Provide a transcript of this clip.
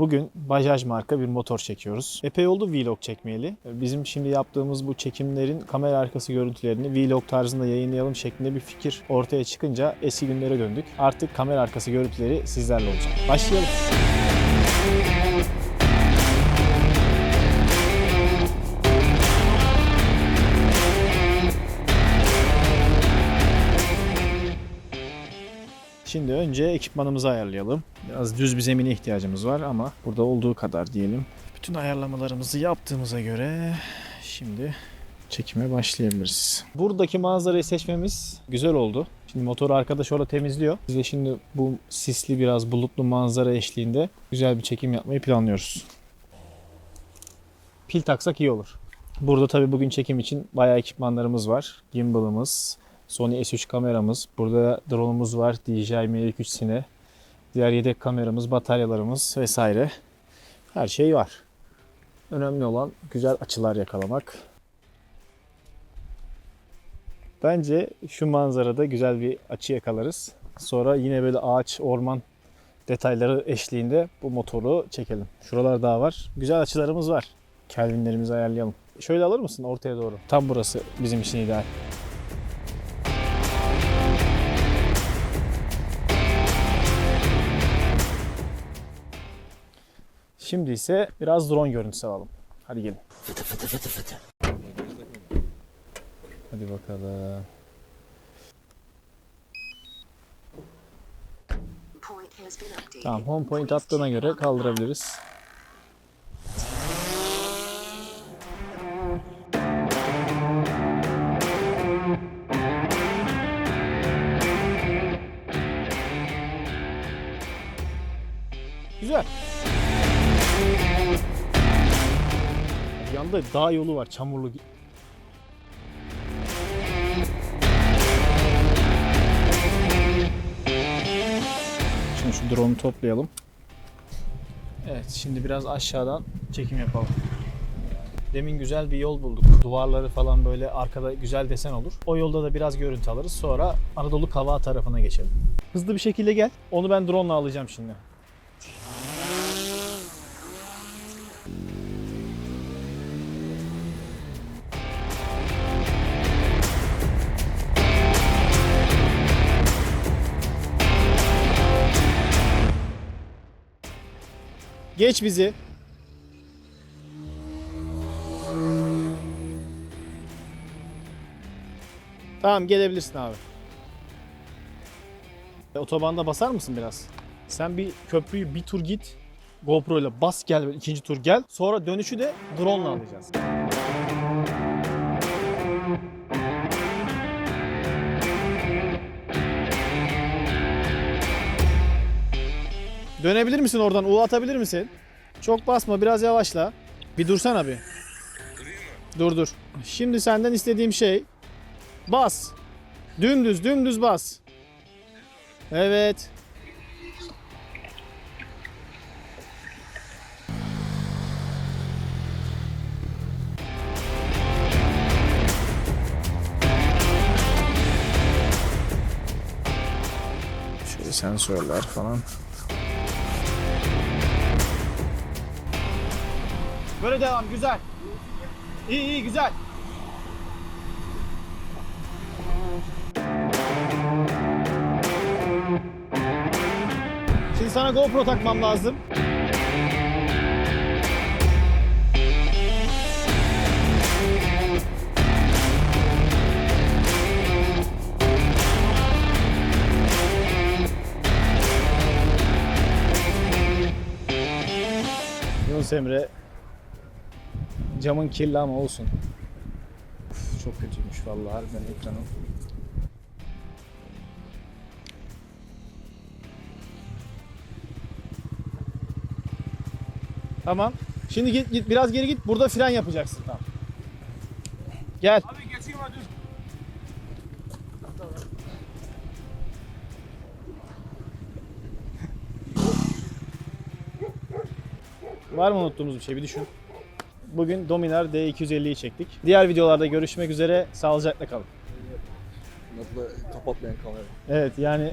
Bugün Bajaj marka bir motor çekiyoruz. Epey oldu vlog çekmeyeli. Bizim şimdi yaptığımız bu çekimlerin kamera arkası görüntülerini vlog tarzında yayınlayalım şeklinde bir fikir ortaya çıkınca eski günlere döndük. Artık kamera arkası görüntüleri sizlerle olacak. Başlayalım. Şimdi önce ekipmanımızı ayarlayalım. Biraz düz bir zemine ihtiyacımız var ama burada olduğu kadar diyelim. Bütün ayarlamalarımızı yaptığımıza göre şimdi çekime başlayabiliriz. Buradaki manzarayı seçmemiz güzel oldu. Şimdi motoru arkadaş orada temizliyor. Biz de şimdi bu sisli biraz bulutlu manzara eşliğinde güzel bir çekim yapmayı planlıyoruz. Pil taksak iyi olur. Burada tabii bugün çekim için bayağı ekipmanlarımız var. Gimbal'ımız, Sony S3 kameramız, burada drone'umuz var, DJI Mavic 3 Cine. Diğer yedek kameramız, bataryalarımız vesaire. Her şey var. Önemli olan güzel açılar yakalamak. Bence şu manzarada güzel bir açı yakalarız. Sonra yine böyle ağaç, orman detayları eşliğinde bu motoru çekelim. Şuralar daha var. Güzel açılarımız var. Kelvinlerimizi ayarlayalım. Şöyle alır mısın ortaya doğru? Tam burası bizim için ideal. Şimdi ise biraz drone görüntüsü alalım. Hadi gelin. Hadi bakalım. Tamam home point attığına göre kaldırabiliriz. Güzel. Yanda dağ yolu var çamurlu. Şimdi şu drone'u toplayalım. Evet şimdi biraz aşağıdan çekim yapalım. Demin güzel bir yol bulduk. Duvarları falan böyle arkada güzel desen olur. O yolda da biraz görüntü alırız. Sonra Anadolu Kavağı tarafına geçelim. Hızlı bir şekilde gel. Onu ben drone'la alacağım şimdi. Geç bizi. Tamam gelebilirsin abi. E, Otobanda basar mısın biraz? Sen bir köprüyü bir tur git. GoPro ile bas gel ikinci tur gel. Sonra dönüşü de drone ile alacağız. Dönebilir misin oradan? U atabilir misin? Çok basma biraz yavaşla. Bir dursana bir. Dur dur. Şimdi senden istediğim şey bas. Dümdüz dümdüz bas. Evet. Şöyle sensörler falan. Böyle devam güzel. İyi iyi güzel. Şimdi sana GoPro takmam lazım. Yunus Emre camın kirli ama olsun. Uf, çok kötüymüş vallahi harbiden ekranım. Tamam. Şimdi git, git biraz geri git. Burada fren yapacaksın tamam. Gel. Abi geçeyim hadi. Var mı unuttuğumuz bir şey? Bir düşün. Bugün Dominar D250'yi çektik. Diğer videolarda görüşmek üzere. Sağlıcakla kalın. Nasıl kapatmayan kamera. Evet yani